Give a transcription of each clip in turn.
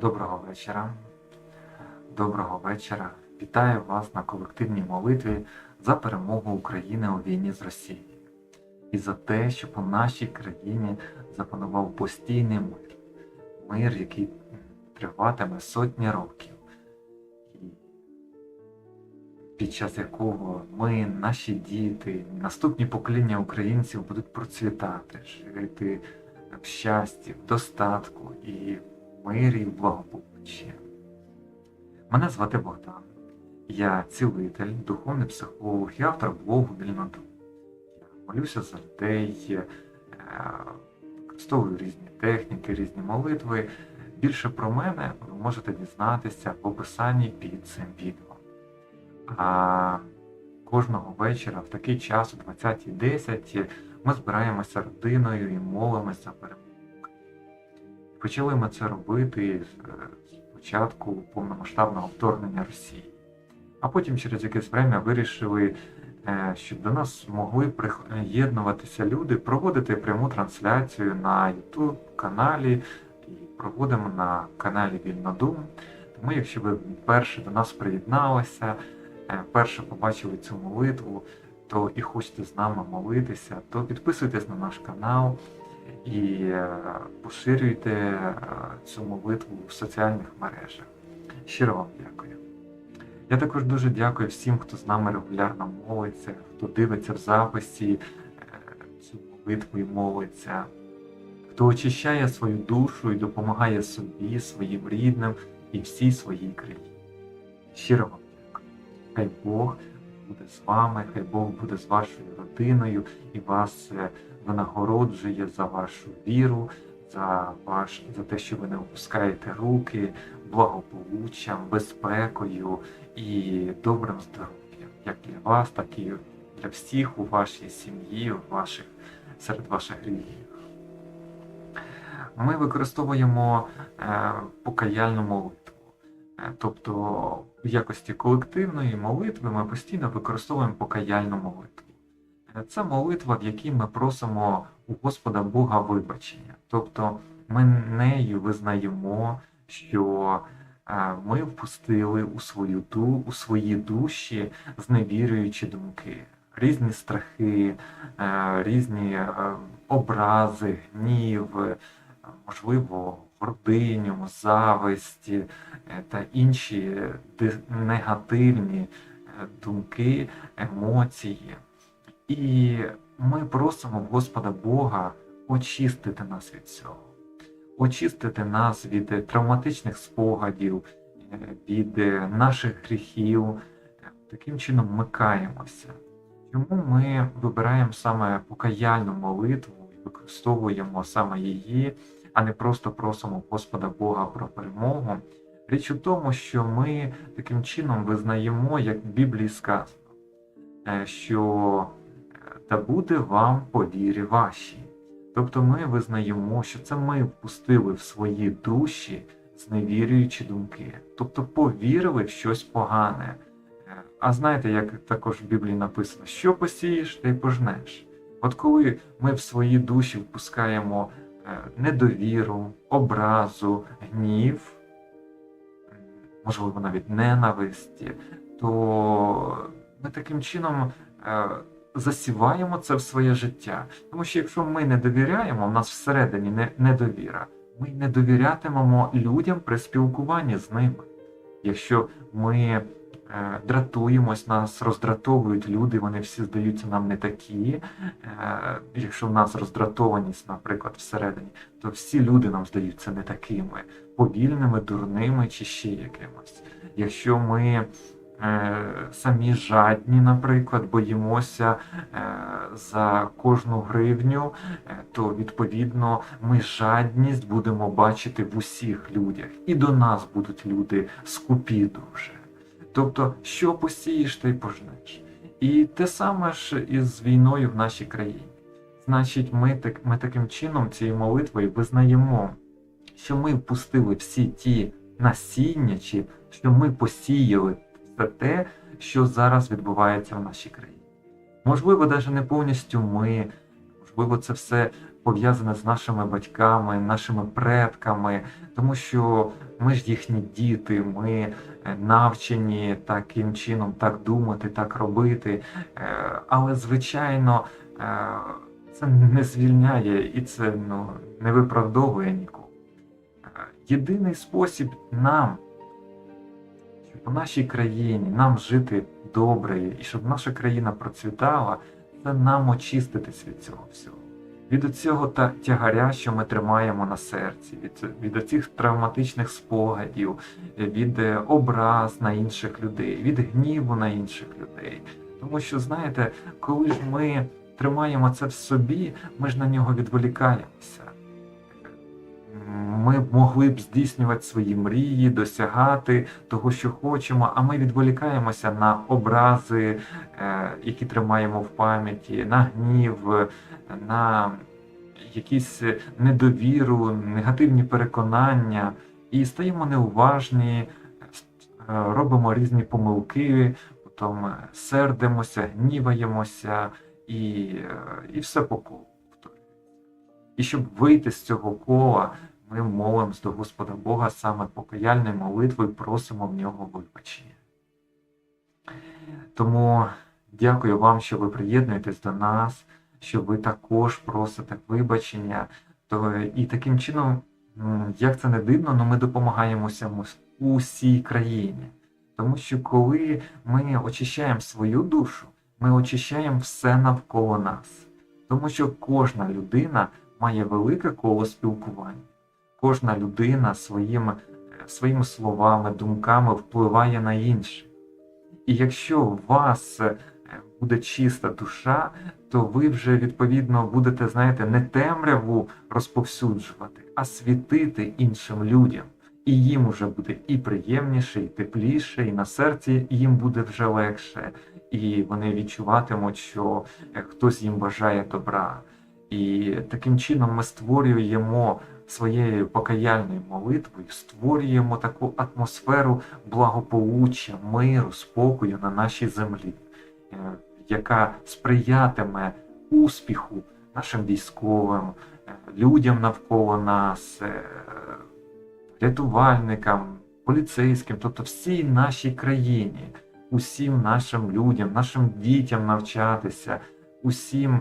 Доброго вечора. Доброго вечора. Вітаю вас на колективній молитві за перемогу України у війні з Росією і за те, щоб у нашій країні запанував постійний мир. Мир, який триватиме сотні років, під час якого ми, наші діти, наступні покоління українців будуть процвітати, жити в щасті, в достатку і мирі, і в благополуччі. Мене звати Богдан. Я цілитель, духовний психолог і автор блогу Вільноту. Я молюся за людей, е, використовую різні техніки, різні молитви. Більше про мене ви можете дізнатися в описанні під цим відео. А кожного вечора в такий час, о 20.10, ми збираємося родиною і молимося перемогу. Почали ми це робити з з початку повномасштабного вторгнення Росії. А потім через якесь время вирішили, е, щоб до нас могли приєднуватися люди, проводити пряму трансляцію на YouTube каналі і проводимо на каналі Вільнодум. Тому, якщо ви вперше до нас приєдналися, е, вперше побачили цю молитву, то і хочете з нами молитися, то підписуйтесь на наш канал і е, поширюйте е, цю молитву в соціальних мережах. Щиро вам дякую. Я також дуже дякую всім, хто з нами регулярно молиться, хто дивиться в записі е, цю молитву і молиться, хто очищає свою душу і допомагає собі, своїм рідним і всій своїй країні. Щиро вам дякую. Хай Бог буде з вами, хай Бог буде з вашою родиною і вас винагороджує за вашу віру, за ваш за те, що ви не опускаєте руки, благополуччям, безпекою і добрим здоров'ям, як для вас, так і для всіх у вашій сім'ї, ваших, серед ваших рідних. Ми використовуємо е, покаяльну молитву. Е, Тобто в якості колективної молитви ми постійно використовуємо покаяльну молитву. Е, Це молитва, в якій ми просимо у Господа Бога вибачення. Тобто ми нею визнаємо, що е, ми впустили у свою у свої душі зневірюючі думки, різні страхи, е, різні образи, гнів, можливо, гординю, зависть е, та інші негативні думки, емоції. І ми просимо Господа Бога очистити нас від цього, очистити нас від е, травматичних спогадів, е, від е, наших гріхів. Таким чином ми каємося. Чому ми вибираємо саме покаяльну молитву і використовуємо саме її, а не просто просимо Господа Бога про перемогу? Річ у тому, що ми таким чином визнаємо, як в Біблії сказано, що та буде вам по вірі вашій. Тобто ми визнаємо, що це ми впустили в свої душі зневірюючі думки, тобто повірили в щось погане. Е, А знаєте, як також в Біблії написано, що посієш, й пожнеш. От коли ми в свої душі впускаємо е, недовіру, образу, гнів, можливо, навіть ненависті, то ми таким чином е, засіваємо це в своє життя. Тому що якщо ми не довіряємо, в нас всередині не, недовіра, ми не довірятимемо людям при спілкуванні з ними. Якщо ми е, дратуємось, нас роздратовують люди, вони всі здаються нам не такі. Е, якщо в нас роздратованість, наприклад, всередині, то всі люди нам здаються не такими, повільними, дурними чи ще якимось. Якщо ми самі жадні, наприклад, боїмося е, за кожну гривню, е, то відповідно ми жадність будемо бачити в усіх людях, і до нас будуть люди скупі дуже. Тобто, що посієш, те й пожнеш. І те саме ж із війною в нашій країні. Значить, ми, так, ми таким чином цією молитвою визнаємо, що ми впустили всі ті насіння, чи що ми посіяли все те, що зараз відбувається в нашій країні. Можливо, навіть не повністю ми, можливо, це все пов'язане з нашими батьками, нашими предками, тому що ми ж їхні діти, ми е, навчені таким чином так думати, так робити. Е, Але, звичайно, е, це не звільняє і це ну, не виправдовує нікого. Єдиний спосіб нам, у нашій країні нам жити добре і щоб наша країна процвітала, це нам очиститись від цього всього. Від цього та тягаря, що ми тримаємо на серці, від, від оцих травматичних спогадів, від е, образ на інших людей, від гніву на інших людей. Тому що, знаєте, коли ж ми тримаємо це в собі, ми ж на нього відволікаємося. Ми могли б здійснювати свої мрії, досягати того, що хочемо, а ми відволікаємося на образи, е, які тримаємо в пам'яті, на гнів, на якісь недовіру, негативні переконання, і стаємо неуважні, е, робимо різні помилки, потім сердимося, гніваємося і, е, і все по колу. І щоб вийти з цього кола, ми молимось до Господа Бога саме покаяльною молитвою, просимо в нього вибачення. Тому дякую вам, що ви приєднуєтесь до нас, що ви також просите вибачення. То, і таким чином, як це не дивно, але ми допомагаємо всьому усій країні. Тому що коли ми очищаємо свою душу, ми очищаємо все навколо нас. Тому що кожна людина має велике коло спілкування. Кожна людина своїми, е, своїми словами, думками впливає на інших. І якщо у вас е, буде чиста душа, то ви вже відповідно будете, знаєте, не темряву розповсюджувати, а світити іншим людям. І їм уже буде і приємніше, і тепліше, і на серці їм буде вже легше, і вони відчуватимуть, що е, хтось їм бажає добра. І таким чином ми створюємо своєю покаяльною молитвою, створюємо таку атмосферу благополуччя, миру, спокою на нашій землі, е, яка сприятиме успіху нашим військовим, е, людям навколо нас, е, рятувальникам, поліцейським, тобто всій нашій країні, усім нашим людям, нашим дітям навчатися, усім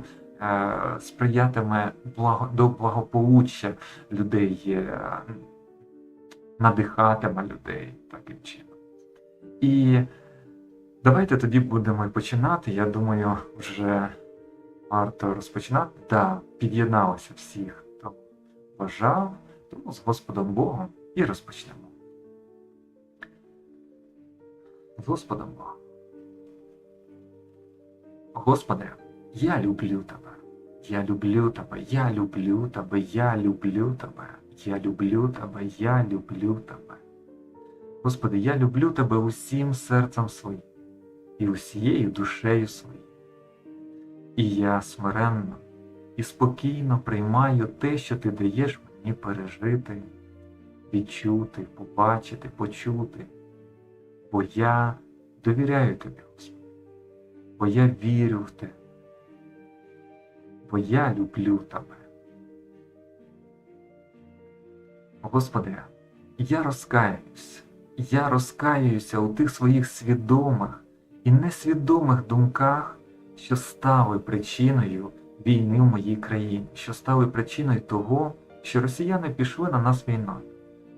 сприятиме благо, до благополуччя людей, е, надихатиме людей таким чином. І давайте тоді будемо починати. Я думаю, вже варто розпочинати. Да, під'єдналося всіх, хто бажав, тому з Господом Богом і розпочнемо. З Господом Богом. Господи, я люблю Тебе. Я люблю Тебе, я люблю Тебе, я люблю Тебе, я люблю Тебе, я люблю Тебе. Господи, я люблю Тебе усім серцем своїм і усією душею своєю. І я смиренно і спокійно приймаю те, що Ти даєш мені пережити, відчути, побачити, почути, бо я довіряю Тобі, Господи, бо я вірю в Тебе бо я люблю тебе. Господи, я розкаюсь, я розкаюся у тих своїх свідомих і несвідомих думках, що стали причиною війни в моїй країні, що стали причиною того, що росіяни пішли на нас війною,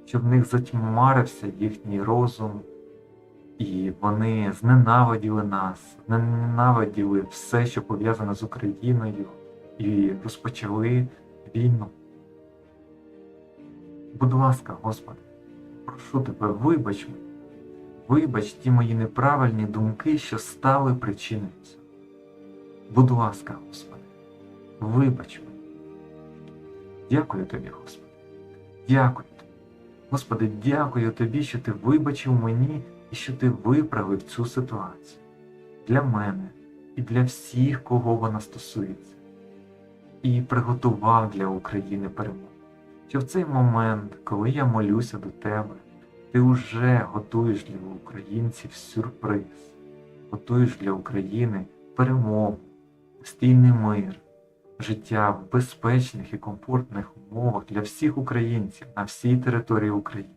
щоб в них затьмарився їхній розум, і вони зненавиділи нас, зненавиділи все, що пов'язане з Україною і розпочали війну. Будь ласка, Господи, прошу тебе, вибач мені, вибач ті мої неправильні думки, що стали причиною цього. Будь ласка, Господи, вибач мені. Дякую тобі, Господи. Дякую тобі. Господи, дякую тобі, що ти вибачив мені і що ти виправив цю ситуацію для мене і для всіх, кого вона стосується і приготував для України перемогу. Що в цей момент, коли я молюся до тебе, ти вже готуєш для українців сюрприз, готуєш для України перемогу, постійний мир, життя в безпечних і комфортних умовах для всіх українців на всій території України.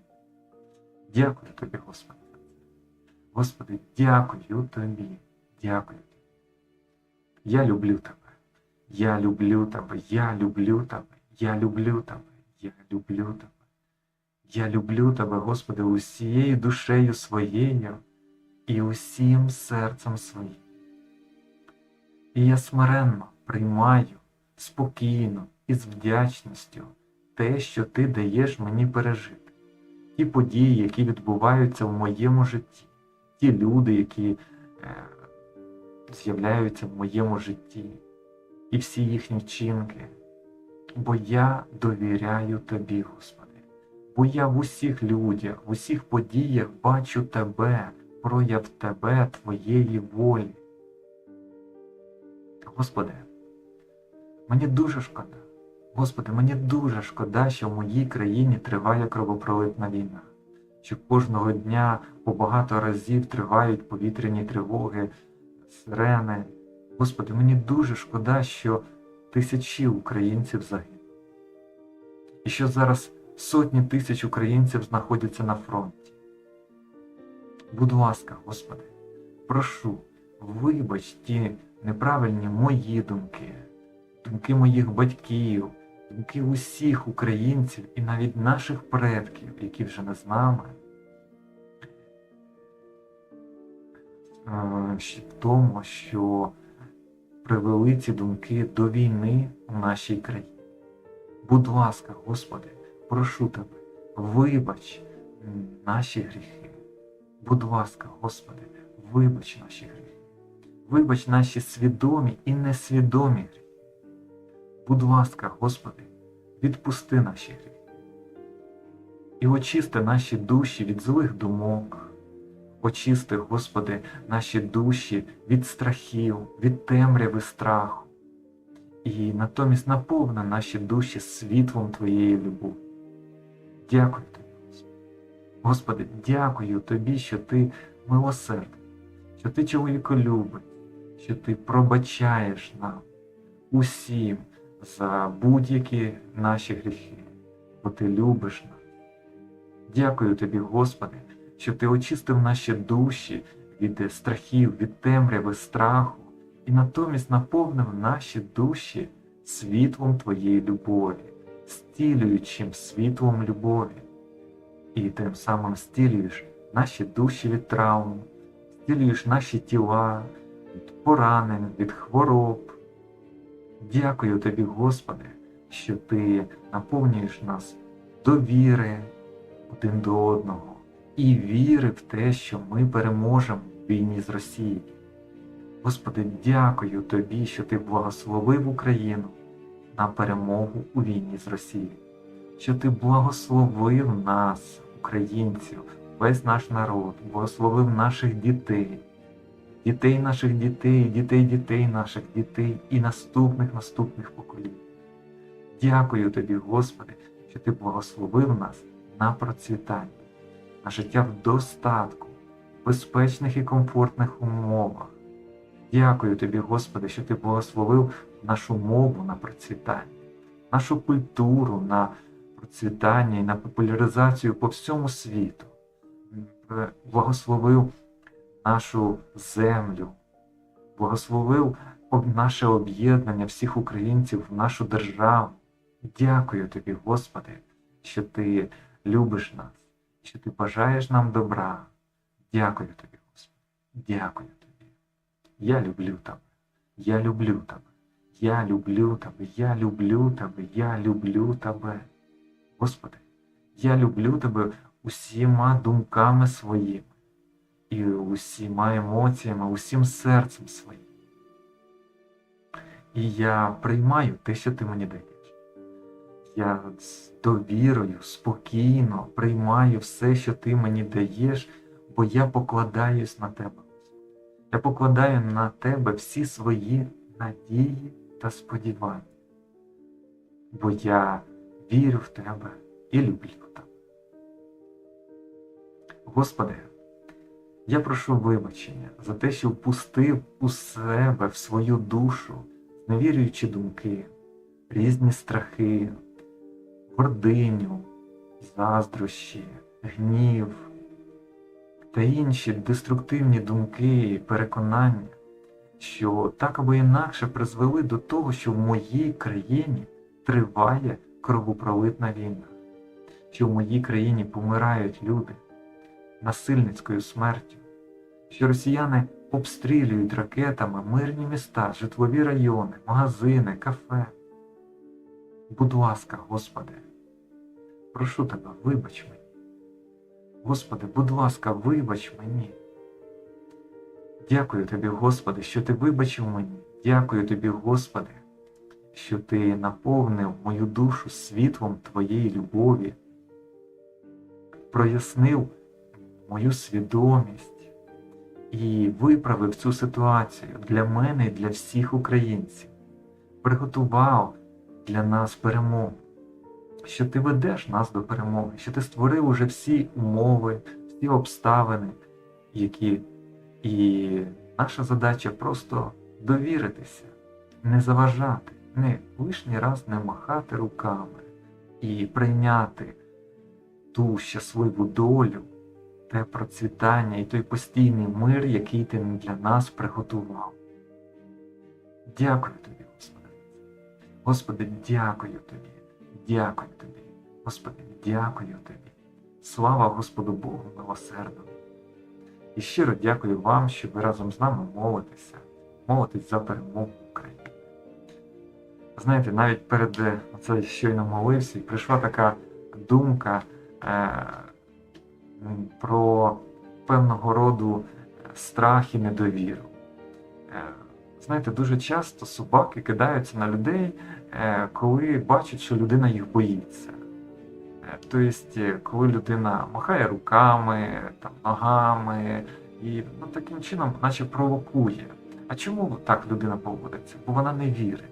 Дякую тобі, Господи. Господи, дякую тобі. Дякую тобі. Я люблю тебе. Я люблю тебе. Я люблю тебе. Я люблю тебе. Я люблю тебе. Я люблю тебе, Господи, усією душею своєю і усім серцем своїм. І я смиренно приймаю спокійно і з вдячністю те, що ти даєш мені пережити, ті події, які відбуваються в моєму житті, ті люди, які е, з'являються в моєму житті, і всі їхні вчинки. Бо я довіряю тобі, Господи, бо я в усіх людях, в усіх подіях бачу тебе, прояв тебе, твоєї волі. Господи, мені дуже шкода. Господи, мені дуже шкода, що в моїй країні триває кровопролитна війна, що кожного дня по багато разів тривають повітряні тривоги, сирени. Господи, мені дуже шкода, що тисячі українців загинули. І що зараз сотні тисяч українців знаходяться на фронті. Будь ласка, Господи, прошу, вибач ті неправильні мої думки, думки моїх батьків, думки усіх українців і навіть наших предків, які вже не з нами. Е, в тому, що привели ці думки до війни у нашій країні. Будь ласка, Господи, прошу Тебе, вибач наші гріхи. Будь ласка, Господи, вибач наші гріхи. Вибач наші свідомі і несвідомі гріхи. Будь ласка, Господи, відпусти наші гріхи. І очисти наші душі від злих думок. Очисти, Господи, наші душі від страхів, від темряви страху. І натомість наповни наші душі світлом Твоєї любові. Дякую Тобі, Господи. Дякую Тобі, що Ти милосердний, що Ти чоловіколюбець, що Ти пробачаєш нам усім за будь-які наші гріхи, бо Ти любиш нас. Дякую Тобі, Господи, що Ти очистив наші душі від страхів, від темряви, страху, і натомість наповнив наші душі світлом Твоєї любові, стілюючим світлом любові. І тим самим стілюєш наші душі від травм, стілюєш наші тіла від поранень, від хвороб. Дякую тобі, Господи, що Ти наповнюєш нас довіри один до одного і віри в те, що ми переможемо в війні з Росією. Господи, дякую Тобі, що Ти благословив Україну на перемогу у війні з Росією, що Ти благословив нас, українців, весь наш народ, благословив наших дітей, дітей наших дітей, дітей дітей наших дітей і наступних наступних поколінь. Дякую Тобі, Господи, що Ти благословив нас на процвітання, на життя в достатку, безпечних і комфортних умовах. Дякую тобі, Господи, що ти благословив нашу мову на процвітання, нашу культуру на процвітання і на популяризацію по всьому світу. Благословив нашу землю, благословив наше об'єднання всіх українців в нашу державу. Дякую тобі, Господи, що ти любиш нас, що ти бажаєш нам добра. Дякую тобі, Господи. Дякую тобі. Я люблю тебе. Я люблю тебе. Я люблю тебе. Я люблю тебе. Я люблю тебе. Господи, я люблю тебе усіма думками своїми і усіма емоціями, усім серцем своїм. І я приймаю те, що ти мені даєш. Я з довірою, спокійно приймаю все, що ти мені даєш, бо я покладаюсь на тебе. Я покладаю на тебе всі свої надії та сподівання, бо я вірю в тебе і люблю тебе. Господи, я прошу вибачення за те, що впустив у себе в свою душу зневірюючі думки, різні страхи, гординю, заздрощі, гнів та інші деструктивні думки і переконання, що так або інакше призвели до того, що в моїй країні триває кровопролитна війна, що в моїй країні помирають люди насильницькою смертю, що росіяни обстрілюють ракетами мирні міста, житлові райони, магазини, кафе. Будь ласка, Господи, прошу тебе, вибач мені. Господи, будь ласка, вибач мені. Дякую тобі, Господи, що ти вибачив мені. Дякую тобі, Господи, що ти наповнив мою душу світлом Твоєї любові, прояснив мою свідомість і виправив цю ситуацію для мене і для всіх українців, приготував для нас перемогу, що ти ведеш нас до перемоги, що ти створив уже всі умови, всі обставини, які і наша задача просто довіритися, не заважати, не лишній раз не махати руками і прийняти ту щасливу долю, те процвітання і той постійний мир, який ти для нас приготував. Дякую тобі, Господи. Дякую тобі, дякую тобі, Господи, дякую тобі. Слава Господу Богу милосердному. І щиро дякую вам, що ви разом з нами молитеся, молитесь за перемогу України. Знаєте, навіть перед е, оце щойно молився, і прийшла така думка е, про певного роду страх і недовіру. Е, знаєте, дуже часто собаки кидаються на людей, е, коли бачать, що людина їх боїться. Е, Тобто, е, коли людина махає руками, там, ногами і ну, таким чином, наче провокує. А чому так людина поводиться? Бо вона не вірить.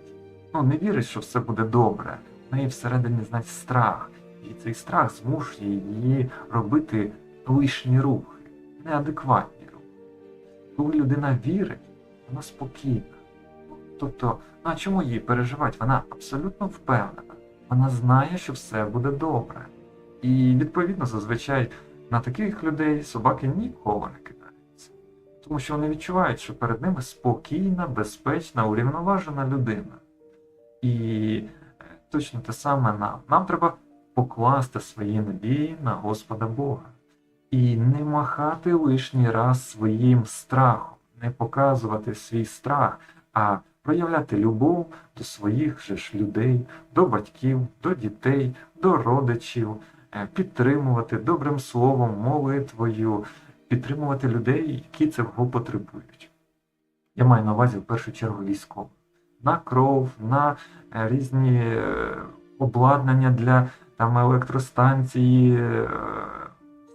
Ну, не вірить, що все буде добре. В неї всередині знать страх. І цей страх змушує її робити лишні рухи, неадекватні рухи. Коли людина вірить, вона спокійна. Тобто, ну а чому їй переживати? Вона абсолютно впевнена. Вона знає, що все буде добре. І відповідно зазвичай на таких людей собаки ніколи не кидаються. Тому що вони відчувають, що перед ними спокійна, безпечна, урівноважена людина. І е, точно те саме нам. Нам треба покласти свої надії на Господа Бога. І не махати лишній раз своїм страхом, не показувати свій страх, а проявляти любов до своїх же ж людей, до батьків, до дітей, до родичів, е, підтримувати добрим словом, молитвою, підтримувати людей, які цього потребують. Я маю на увазі в першу чергу військових. На кров, на е, різні е, обладнання для там, електростанції,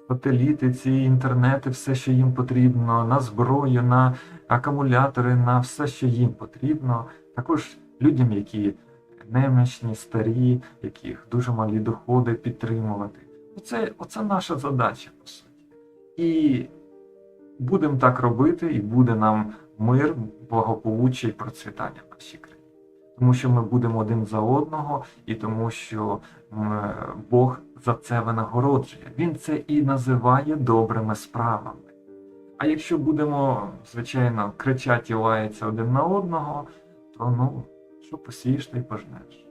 сателіти, ці інтернети, все, що їм потрібно, на зброю, на акумулятори, на все, що їм потрібно. Також людям, які немічні, старі, яких дуже малі доходи підтримувати. Оце, оце наша задача, по суті. І будемо так робити, і буде нам мир, благополуччя і процвітання в нашій країні. Тому що ми будемо один за одного, і тому що Бог за це винагороджує. Він це і називає добрими справами. А якщо будемо, звичайно, кричати і лаятися один на одного, то ну, що посієш, ти й пожнеш.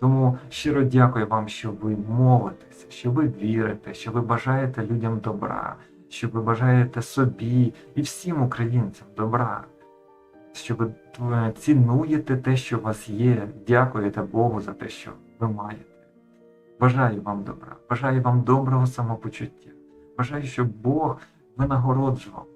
Тому щиро дякую вам, що ви молитеся, що ви вірите, що ви бажаєте людям добра, що ви бажаєте собі і всім українцям добра, що ви е, цінуєте те, що у вас є, дякуєте Богу за те, що ви маєте. Бажаю вам добра, бажаю вам доброго самопочуття. Бажаю, щоб Бог винагороджував вас,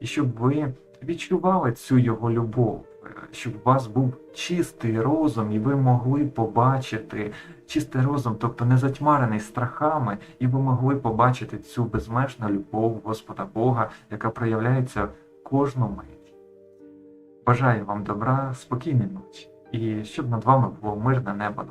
і щоб ви відчували цю його любов, е, щоб у вас був чистий розум, і ви могли побачити чистий розум, тобто не затьмарений страхами, і ви могли побачити цю безмежну любов Господа Бога, яка проявляється кожну мить. Бажаю вам добра, спокійної ночі, і щоб над вами було мирне небо